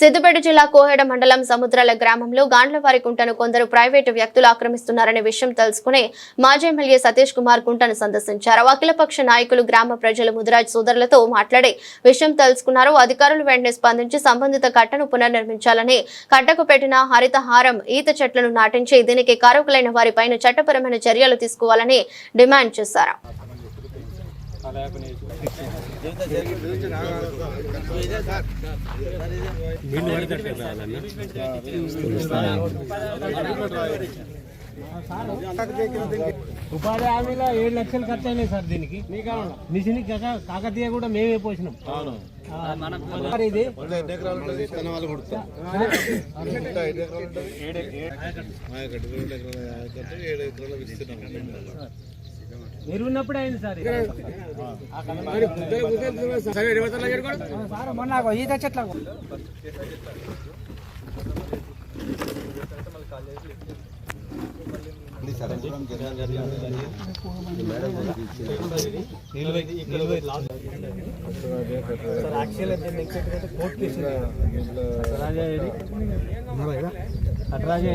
సిద్దిపేట జిల్లా కోహెడ మండలం సముద్రాల గ్రామంలో గాండ్లవారి కుంటను కొందరు ప్రైవేటు వ్యక్తులు ఆక్రమిస్తున్నారనే విషయం తెలుసుకుని మాజీ ఎమ్మెల్యే సతీష్ కుమార్ కుంటను సందర్శించారు. అఖిలపక్ష నాయకులు గ్రామ ప్రజలు ముదిరాజ్ సోదరులతో మాట్లాడి విషయం తెలుసుకున్నారు. అధికారులు వెంటనే స్పందించి సంబంధిత కట్టను పునర్నిర్మించాలని కట్టకు పెట్టిన హరితహారం ఈత చెట్లను నాటించి దీనికి కారకులైన వారిపైన చట్టపరమైన చర్యలు తీసుకోవాలని డిమాండ్ చేశారు. ఉపాధి హామీలో ఏడు లక్షలు ఖర్చు అయినాయి సార్ దీనికి. మిషన్ కాకతీయ కూడా మేమే పోసినాం. ఆ, మరి ఇది మీరు ఉన్నప్పుడే అయింది సార్. మొన్న ఈత ఉంది. అట్రాజా?